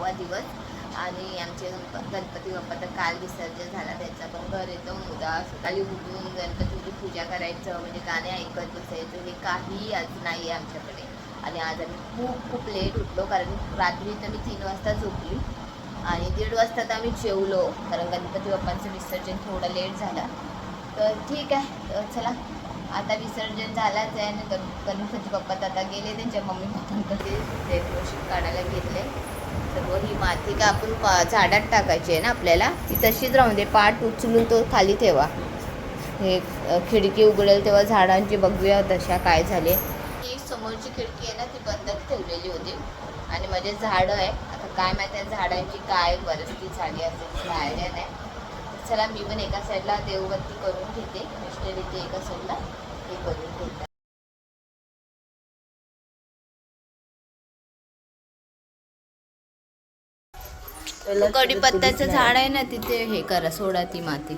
सहावा दिवस. आणि आमचे गणपती बाप्पा तर काल विसर्जन झाला त्याचा पण घर येतो मुदा सकाळी उठून गणपतीची पूजा करायचं म्हणजे गाणे ऐकत बसायचं हे काही आज नाही आहे आमच्याकडे. आणि आज आम्ही खूप खूप लेट उठलो कारण रात्री तर मी तीन वाजता झोपली. आणि दीड वाजता तर आम्ही जेवलो कारण गणपती बाप्पांचं विसर्जन थोडं लेट झालं. तर ठीक आहे तर चला. आता विसर्जन झालाच आहे आणि गण गणपती बाप्पा तर आता गेले त्यांच्या मम्मी पप्पांकडे डेकोरेशन काढायला घेतले सर्व ही माती का आपण पा- झाडात टाकायची आहे ना आपल्याला ती तशीच राहून दे. पाठ उचलून तो खाली ठेवा. हे खिडकी उघडेल तेव्हा झाडांची बघूया तशा काय झाले. ही समोरची खिडकी आहे ना ती बंद ठेवलेली होती. आणि माझे झाडं आहे. आता काय माहिती आहे झाडांची काय परिस्थिती झाली असेल आयडिया नाही चला मी पण एका साईडला देवबत्ती करून घेते. मिस्टर इथे एका साईडला हे करून घेतात कडीपत्त्याचं झाड आहे ना तिथे हे करा सोडा ती माती.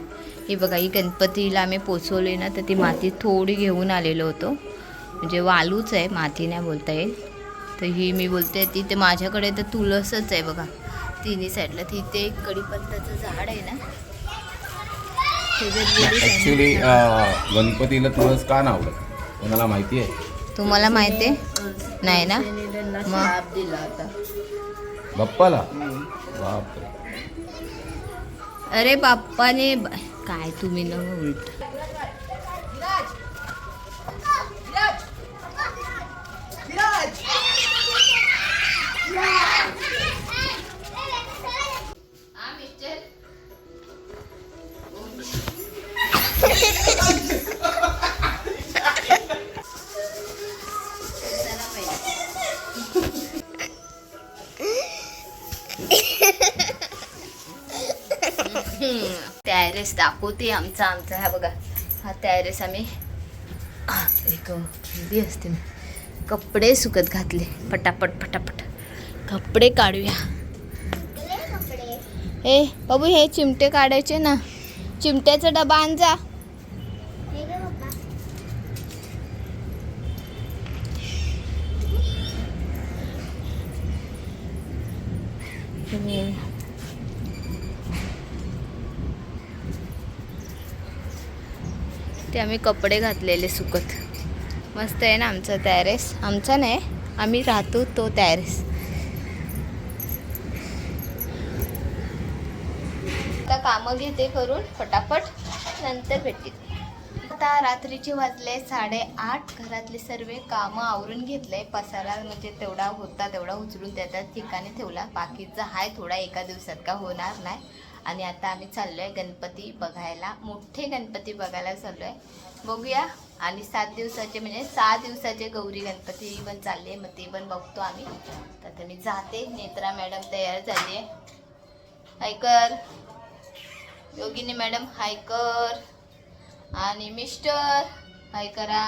ही बघा ही गणपतीला आम्ही पोचवली ना तर ती माती थोडी घेऊन आलेलो होतो. म्हणजे वालूच आहे माती नाही बोलता येईल. तर ही मी बोलते ती ते माझ्याकडे तर तुळसच आहे बघा. तिन्ही साईडला तिथे एक कडीपत्त्याचं झाड आहे ना. ऍक्च्युली गणपतीला तुळस का नाही आवडत? कोणाला माहिती आहे? तुम्हाला माहिती आहे? नाही ना? मग? दिला होता. बाप्पाला? बापरे. अरे बाप्पाने काय तुम्ही न उलट टॅरेस दाखवते आमचा आमचा. हा बघा हा टॅरेस आम्ही एक गेली असते मी. कपडे सुकत घातले. पटापट पटापट. कपडे काढूया. ए बाबू हे चिमटे काढायचे ना. चिमट्याचा डबा आण आम्ही कपडे घातलेले सुकत. मस्त आहे ना आमचा टॅरेस आमचा नाही आम्ही राहतो तो टॅरेस आता कामं घेते करून फटाफट नंतर भेटतील आता रात्रीचे वाजले साडेआठ घरातले सर्व कामं आवरून घेतले पसारा म्हणजे तेवढा होता तेवढा उचलून त्या त्या ठिकाणी ठेवला. बाकीचा आहे थोडा एका दिवसात का होणार नाही. आणि आता आम्ही चाललोय गणपती बघायला. मोठे गणपती बघायला चाललोय. बघूया. आणि सात दिवसाचे म्हणजे सहा दिवसाचे गौरी गणपती पण चालले मग ते पण बघतो आम्ही. तर आता मी जाते. नेत्रा मॅडम तयार झाली आहे हायकर योगिनी मॅडम हायकर आणि मिस्टर हाय करा.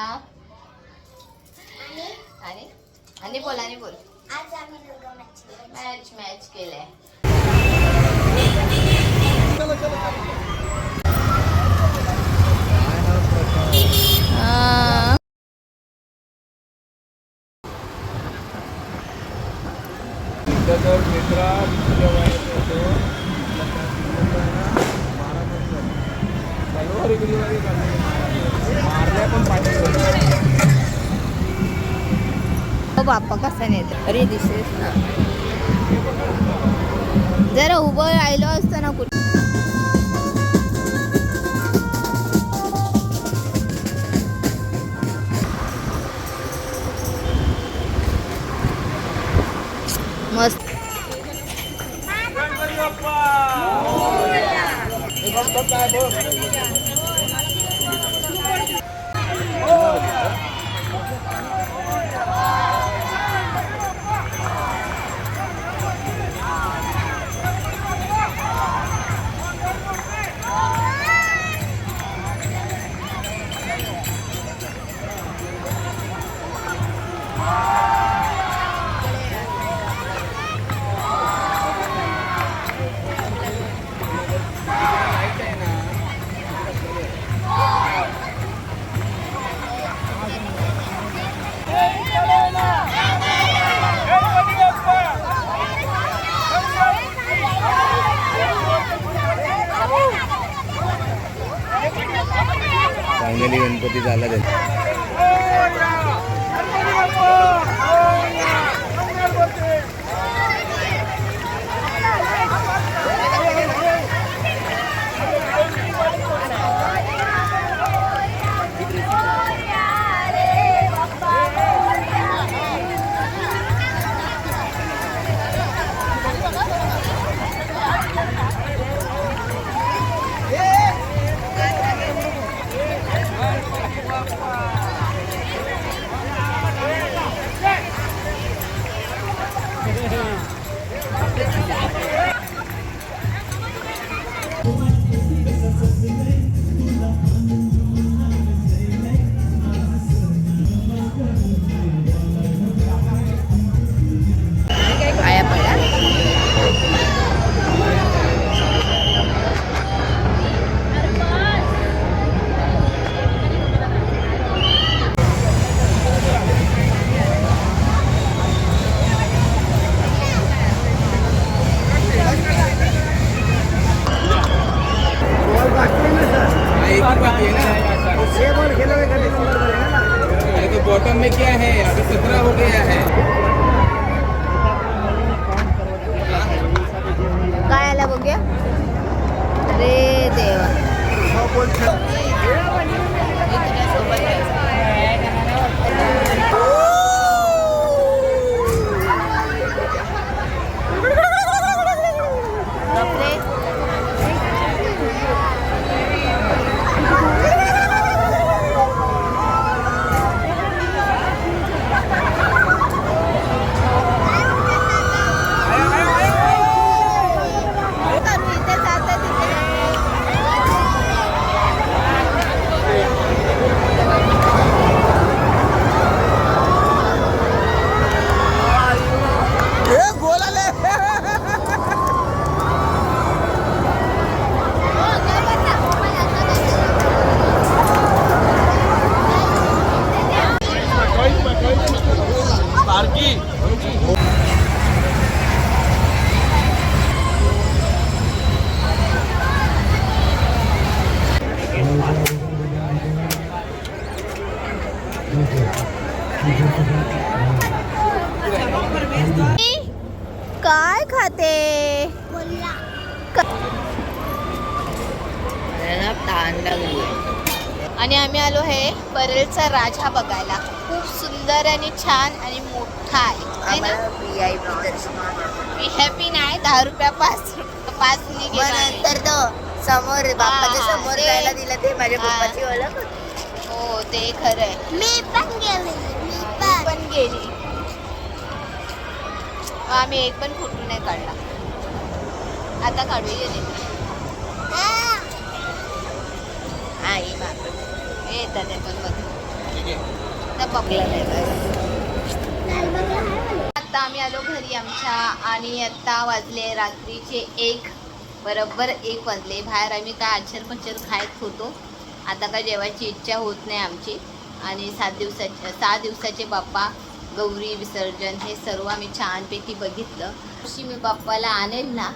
आणि? आणि? बोल आणि बोल. आज आम्ही मॅच मॅच केलंय. बाप्पा कसा नेत अरे दिसेस ना जरा उभं राहिलो असतं ना कुठे? મસ્ત Oh, फायनली गणपती झाला त्यांचा. मी तुझ्यासोबत आहे. बापरे. इथे जातं तिथे काय खाते मला ताण लागली आणि आम्ही आलो हे परेलचा राजा बघायला. खूप सुंदर आणि छान आणि मोठा आहे. है ना? व्ही आय पी दर्शन मी हॅपी नाही दहा रुपया पाच पाच नंतर तो समोर बाप्पाच्या हा, समोर जायला दिलं ते माझ्या. पप्पाची ओळख. हो ते खरं आहे मी पण गेली मी पण. गेली. आम्ही एक पण फोटो नाही काढला. आता काढू गेले हा. आई बाप येतात येतात बघ आता बघला नाही बस. लालबागला आहे म्हणे. आता आम्ही आलो घरी आमच्या आणि आता वाजले रात्रीचे एक. बरोबर एक वाजले. बाहेर आम्ही काय अक्षर पच्छर खायत होतो. आता काय जेवायची इच्छा होत नाही आमची. आणि सात दिवसाचे सहा दिवसाचे बाप्पा गौरी विसर्जन हे सर्व आम्ही छानपैकी बघितलं. अशी मी बाप्पाला आणेल ना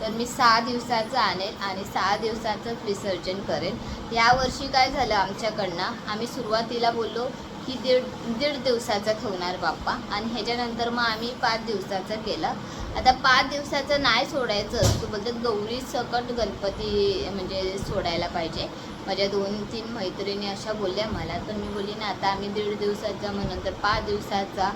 तर मी सहा दिवसाचं आणेल आणि सहा दिवसाचंच विसर्जन करेन यावर्षी काय झालं आमच्याकडनं? आम्ही सुरुवातीला बोललो की दीड दीड दिवसाचा ठेवणार बाप्पा. आणि ह्याच्यानंतर मग आम्ही पाच दिवसाचं केलं. आता पाच दिवसाचं नाही सोडायचं. तू बोलतात गौरी सकट गणपती म्हणजे सोडायला पाहिजे. माझ्या दोन तीन मैत्रिणी अशा बोलल्या मला. तर मी बोलली ना आता आम्ही दीड दिवसाचा मग नंतर पाच दिवसाचा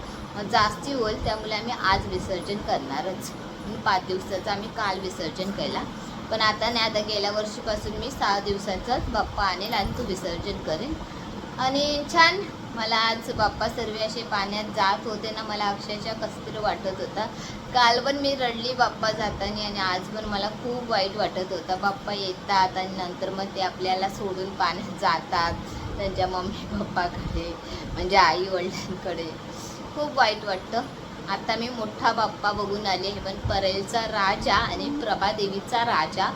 जास्ती होईल. त्यामुळे आम्ही आज विसर्जन करणारच. पाच दिवसाचा आम्ही काल विसर्जन केला. पण आता नाही आता गेल्या वर्षीपासून मी सहा दिवसाचाच बाप्पा आणेल आणि तो विसर्जन करेन आणि छान मला आज बाप्पा सर्व असे पाण्यात जात होते ना मला अक्षरशः कसतरी वाटत होता. काल पण मी रडली बाप्पा जाताना आणि आज पण मला खूप वाईट वाटत होता. बाप्पा येतात आणि नंतर मग ते आपल्याला सोडून पाण्यात जातात. त्यांच्या मम्मी पप्पाकडे म्हणजे आई वडिलांकडे खूप वाईट वाटतं. आता मी मोठा बाप्पा बघून आले पण परेलचा राजा आणि प्रभादेवीचा राजा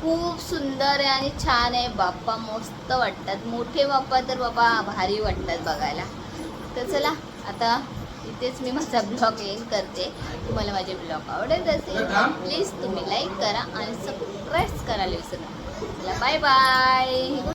खूप सुंदर आहे आणि छान आहे. बाप्पा मस्त वाटतात. मोठे बाप्पा तर बाबा भारी वाटतात बघायला. तर चला आता इथेच मी माझा ब्लॉग एंड करते. तुम्हाला माझे ब्लॉग आवडत असेल प्लीज तुम्ही लाईक करा आणि सबस्क्राईब करायला विसरू नका. चला बाय बाय